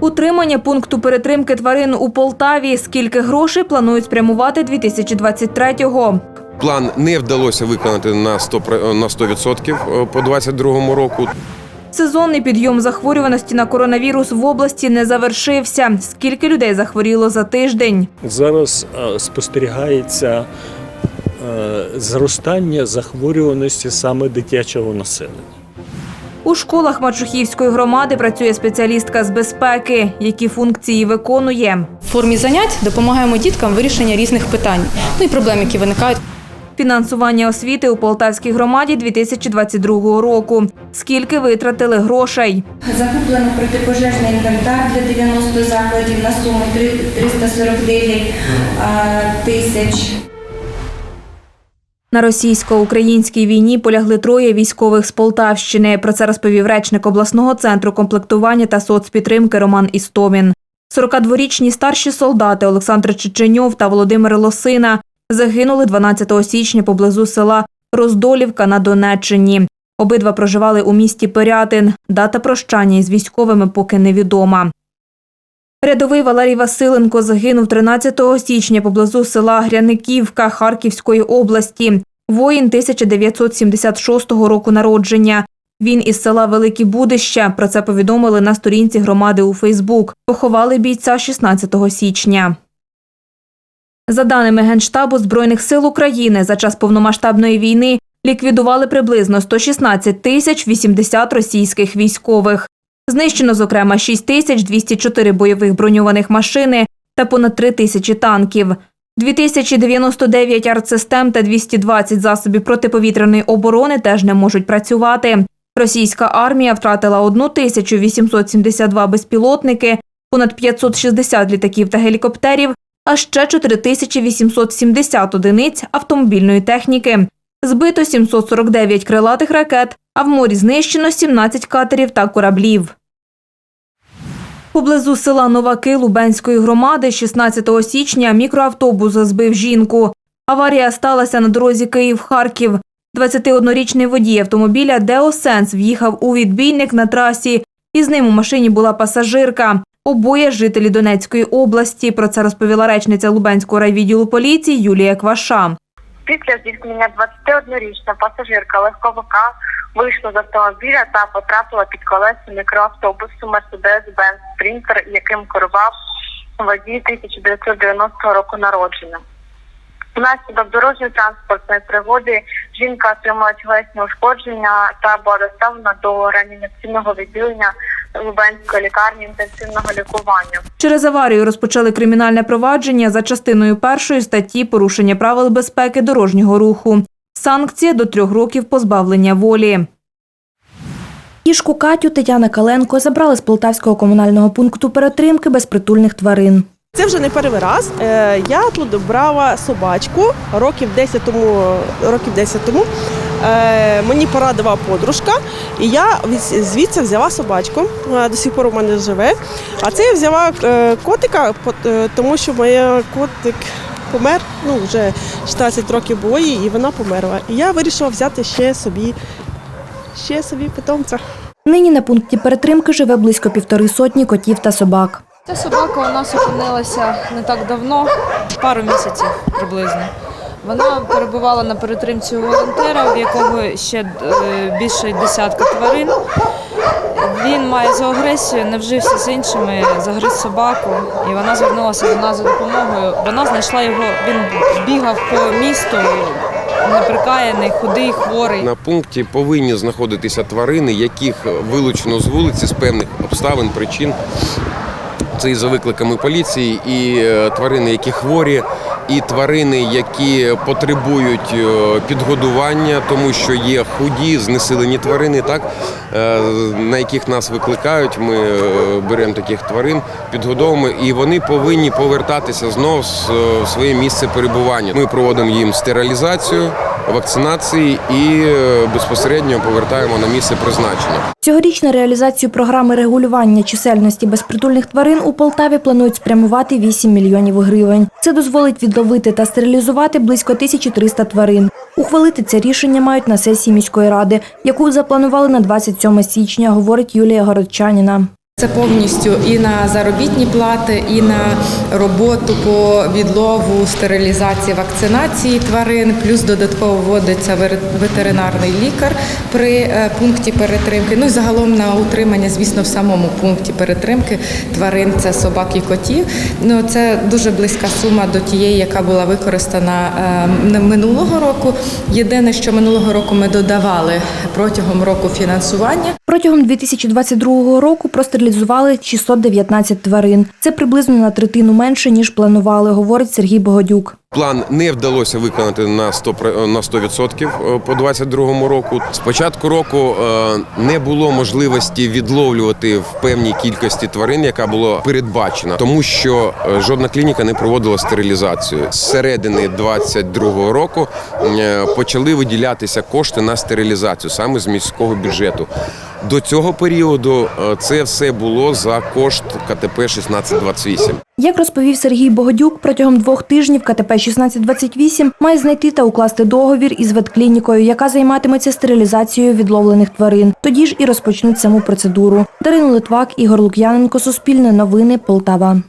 Утримання пункту перетримки тварин у Полтаві. Скільки грошей планують спрямувати 2023-го? План не вдалося виконати на 100%, на 100% по 2022 року. Сезонний підйом захворюваності на коронавірус в області не завершився. Скільки людей захворіло за тиждень? Зараз е, спостерігається е, зростання захворюваності саме дитячого населення. У школах Мачухівської громади працює спеціалістка з безпеки. Які функції виконує? В формі занять допомагаємо діткам в вирішенні різних питань, ну і проблем, які виникають. Фінансування освіти у Полтавській громаді 2022 року. Скільки витратили грошей? Закуплено протипожежний інвентар для 90 закладів на суму три- 349 тисяч. На російсько-українській війні полягли троє військових з Полтавщини. Про це розповів речник обласного центру комплектування та соцпідтримки Роман Істомін. 42-річні старші солдати Олександр Чеченьов та Володимир Лосина загинули 12 січня поблизу села Роздолівка на Донеччині. Обидва проживали у місті Пирятин. Дата прощання із військовими поки невідома. Рядовий Валерій Василенко загинув 13 січня поблизу села Гряниківка Харківської області. Воїн 1976 року народження. Він із села Великі Будища. Про це повідомили на сторінці громади у Фейсбук. Поховали бійця 16 січня. За даними Генштабу Збройних сил України, за час повномасштабної війни ліквідували приблизно 116 тисяч 80 російських військових. Знищено, зокрема, 6204 бойових броньованих машини та понад 3 тисячі танків. 2099 артсистем та 220 засобів протиповітряної оборони теж не можуть працювати. Російська армія втратила 1872 безпілотники, понад 560 літаків та гелікоптерів, а ще 4870 одиниць автомобільної техніки. Збито 749 крилатих ракет, а в морі знищено 17 катерів та кораблів. Поблизу села Новаки Лубенської громади 16 січня мікроавтобус збив жінку. Аварія сталася на дорозі Київ-Харків. 21-річний водій автомобіля Деосенс в'їхав у відбійник на трасі, і з ним у машині була пасажирка. Обоє жителі Донецької області. Про це розповіла речниця Лубенського райвідділу поліції Юлія Кваша. Після зіткнення 21-річна пасажирка легковика вийшла з автомобіля та потрапила під колеса мікроавтобусу Mercedes-Benz Sprinter, яким керував водій 1990 року народження. Внаслідок дорожньо-транспортної пригоди жінка отримала тілесні ушкодження та була доставлена до реанімаційного відділення Лубенської лікарні інтенсивного лікування. Через аварію розпочали кримінальне провадження за частиною першої статті порушення правил безпеки дорожнього руху. Санкція до трьох років позбавлення волі. Кішку Катю Тетяна Каленко забрали з полтавського комунального пункту перетримки безпритульних тварин. Це вже не перший раз. Е, Я тут брала собачку років 10 тому. Років 10 тому. Е, Мені порадила подружка, і я звідси взяла собачку. Вона до сих пор у мене живе. А це я взяла е, котика, тому що моя котик помер. Ну вже 16 років було їй, і вона померла. І я вирішила взяти ще собі, ще собі питомця. Нині на пункті перетримки живе близько півтори сотні котів та собак. Ця собака у нас опинилася не так давно, пару місяців приблизно. Вона перебувала на перетримці у волонтера, в якого ще е, більше десятка тварин. Він має зооагресію, не вжився з іншими, загриз собаку, і вона звернулася до нас за допомогою. Вона знайшла його, він бігав по місту, неприкаяний, худий, хворий. На пункті повинні знаходитися тварини, яких вилучено з вулиці з певних обставин, причин. Це і за викликами поліції, і е, тварини, які хворі, і тварини, які потребують е, підгодування, тому що є худі, знесилені тварини, так е, на яких нас викликають. Ми беремо таких тварин, підгодовуємо, і вони повинні повертатися знову в своє місце перебування. Ми проводимо їм стерилізацію, вакцинації і безпосередньо повертаємо на місце призначення. Цьогоріч на реалізацію програми регулювання чисельності безпритульних тварин у Полтаві планують спрямувати 8 мільйонів гривень. Це дозволить відловити та стерилізувати близько 1300 тварин. Ухвалити це рішення мають на сесії міської ради, яку запланували на 27 січня, говорить Юлія Городчаніна. Це повністю і на заробітні плати, і на роботу по відлову, стерилізації, вакцинації тварин. Плюс додатково вводиться ветеринарний лікар при е, пункті перетримки. Ну і загалом на утримання, звісно, в самому пункті перетримки тварин це собак і котів. Ну це дуже близька сума до тієї, яка була використана е, минулого року. Єдине, що минулого року ми додавали протягом року фінансування. Протягом 2022 року простерилізували 619 тварин. Це приблизно на третину менше, ніж планували, говорить Сергій Богодюк. План не вдалося виконати на 100%, на 100% по 2022 року. З початку року е, не було можливості відловлювати в певній кількості тварин, яка була передбачена, тому що е, жодна клініка не проводила стерилізацію. З середини 2022 року е, почали виділятися кошти на стерилізацію саме з міського бюджету. До цього періоду е, це все було за кошт КТП 1628. Як розповів Сергій Богодюк, протягом двох тижнів КТП 1628 має знайти та укласти договір із ветклінікою, яка займатиметься стерилізацією відловлених тварин. Тоді ж і розпочнуть саму процедуру. Дарина Литвак, Ігор Лук'яненко, Суспільне новини, Полтава.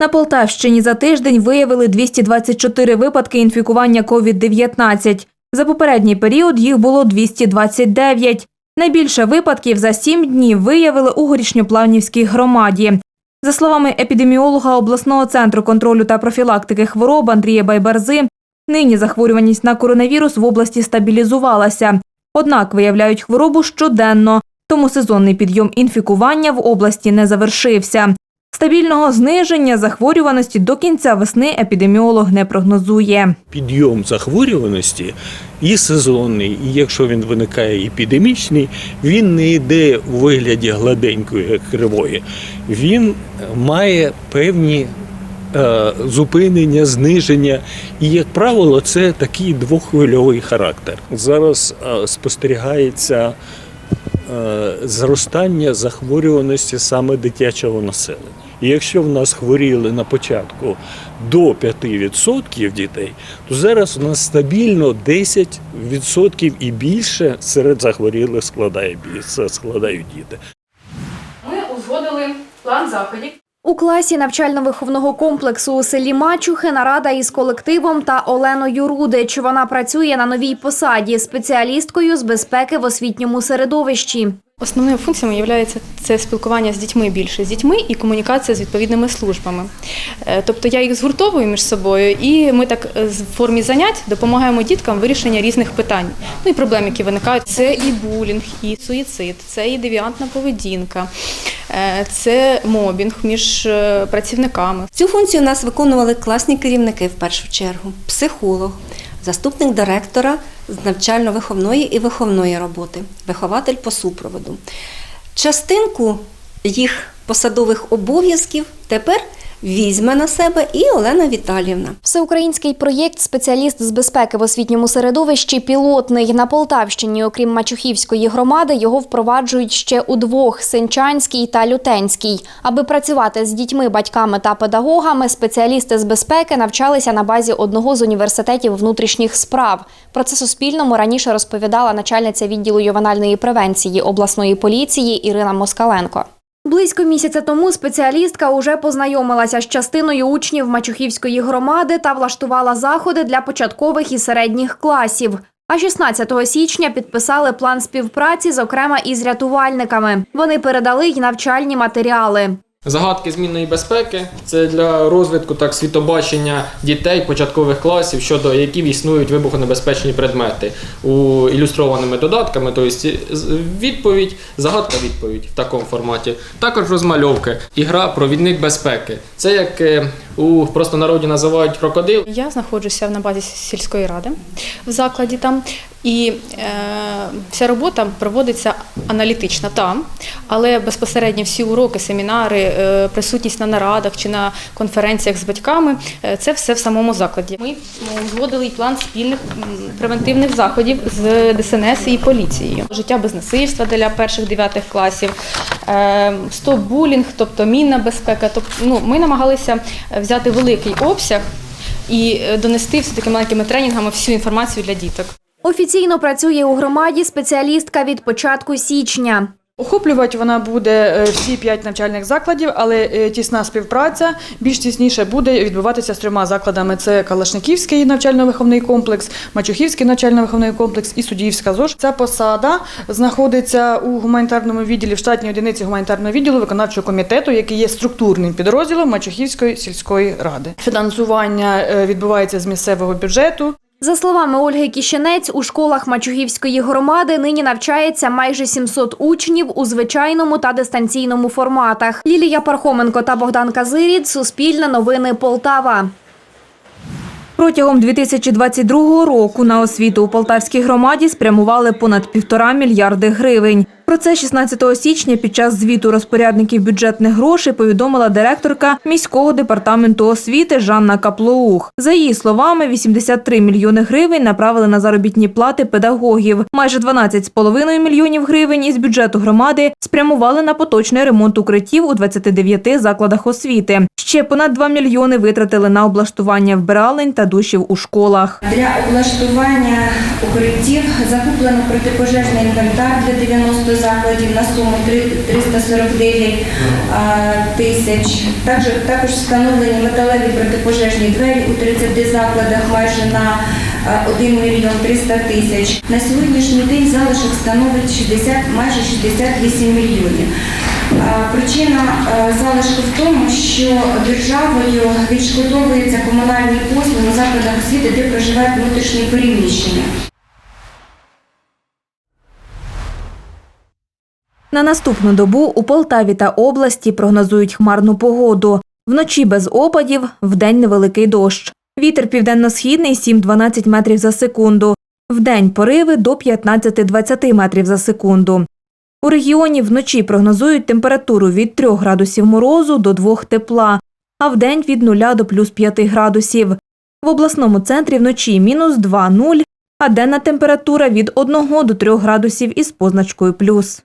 На Полтавщині за тиждень виявили 224 випадки інфікування COVID-19. За попередній період їх було 229. Найбільше випадків за сім днів виявили у Горішньоплавнівській громаді. За словами епідеміолога обласного центру контролю та профілактики хвороб Андрія Байбарзи, нині захворюваність на коронавірус в області стабілізувалася. Однак виявляють хворобу щоденно, тому сезонний підйом інфікування в області не завершився. Стабільного зниження захворюваності до кінця весни епідеміолог не прогнозує. Підйом захворюваності і сезонний, і якщо він виникає епідемічний, він не йде у вигляді гладенької кривої. Він має певні е, зупинення, зниження. І, як правило, це такий двоххвильовий характер. Зараз е, спостерігається е, зростання захворюваності саме дитячого населення. І якщо в нас хворіли на початку до 5% дітей, то зараз у нас стабільно 10% і більше серед захворілих складає, складають діти. Ми узгодили план заходів. У класі навчально-виховного комплексу у селі Мачухи нарада із колективом та Оленою Рудич. Вона працює на новій посаді спеціалісткою з безпеки в освітньому середовищі. Основною функціями є це спілкування з дітьми більше з дітьми і комунікація з відповідними службами. Е, Тобто я їх згуртовую між собою, і ми так е, в формі занять допомагаємо діткам в вирішенні різних питань. Ну і проблем, які виникають. Це і булінг, і суїцид, це і девіантна поведінка, е, це мобінг між працівниками. Цю функцію у нас виконували класні керівники в першу чергу, психолог, заступник директора з навчально-виховної і виховної роботи, вихователь по супроводу. Частинку їх посадових обов'язків тепер візьме на себе і Олена Віталіївна. Всеукраїнський проєкт Спеціаліст з безпеки в освітньому середовищі пілотний на Полтавщині. Окрім Мачухівської громади, його впроваджують ще у двох Сенчанській та Лютенській. Аби працювати з дітьми, батьками та педагогами, спеціалісти з безпеки навчалися на базі одного з університетів внутрішніх справ. Про це Суспільному раніше розповідала начальниця відділу ювенальної превенції обласної поліції Ірина Москаленко. Близько місяця тому спеціалістка уже познайомилася з частиною учнів Мачухівської громади та влаштувала заходи для початкових і середніх класів. А 16 січня підписали план співпраці, зокрема із рятувальниками. Вони передали й навчальні матеріали. Загадки змінної безпеки це для розвитку так світобачення дітей початкових класів, щодо яких існують вибухонебезпечні предмети у ілюстрованими додатками. Тобто відповідь, загадка відповідь в такому форматі. Також розмальовки, ігра провідник безпеки. Це як е, у простонароді називають крокодил. Я знаходжуся на базі сільської ради в закладі там, і е, вся робота проводиться аналітично там, але безпосередньо всі уроки, семінари, е, присутність на нарадах чи на конференціях з батьками е, це все в самому закладі. Ми узгодили й план спільних превентивних заходів з ДСНС і поліцією. Життя без насильства для перших дев'ятих класів, е, стоп булінг, тобто мінна безпека. Тобто, ну, ми намагалися взяти великий обсяг і е, донести все таки маленькими тренінгами всю інформацію для діток. Офіційно працює у громаді спеціалістка від початку січня. Охоплювати вона буде е, всі п'ять навчальних закладів, але е, тісна співпраця більш тісніше буде відбуватися з трьома закладами: це Калашниківський навчально-виховний комплекс, Мачухівський навчально-виховний комплекс і Судіївська ЗОЖ. Ця посада знаходиться у гуманітарному відділі в штатній одиниці гуманітарного відділу виконавчого комітету, який є структурним підрозділом Мачухівської сільської ради. Фінансування е, відбувається з місцевого бюджету. За словами Ольги Кіщенець, у школах Мачугівської громади нині навчається майже 700 учнів у звичайному та дистанційному форматах. Лілія Пархоменко та Богдан Казирід. Суспільне новини Полтава. Протягом 2022 року на освіту у Полтавській громаді спрямували понад півтора мільярди гривень. Про це 16 січня під час звіту розпорядників бюджетних грошей повідомила директорка міського департаменту освіти Жанна Каплоух. За її словами, 83 мільйони гривень направили на заробітні плати педагогів. Майже 12,5 мільйонів гривень із бюджету громади спрямували на поточний ремонт укриттів у 29 закладах освіти. Ще понад 2 мільйони витратили на облаштування вбиралень та душів у школах. Для облаштування укриттів закуплено протипожежний інвентар для 90 закладів на суму 349 тисяч. Також, також встановлені металеві протипожежні двері у 30 закладах майже на 1 мільйон 300 тисяч. На сьогоднішній день залишок становить 60, майже 68 мільйонів. Причина залишку в тому, що державою відшкодовуються комунальні послуги у закладах освіти, де проживають внутрішні переміщення. На наступну добу у Полтаві та області прогнозують хмарну погоду. Вночі без опадів, вдень невеликий дощ. Вітер південно-східний 7-12 метрів за секунду. Вдень пориви до 15-20 метрів за секунду. У регіоні вночі прогнозують температуру від 3 градусів морозу до 2 тепла, а вдень від 0 до плюс 5 градусів. В обласному центрі вночі мінус 2-0, а денна температура від 1 до 3 градусів із позначкою плюс.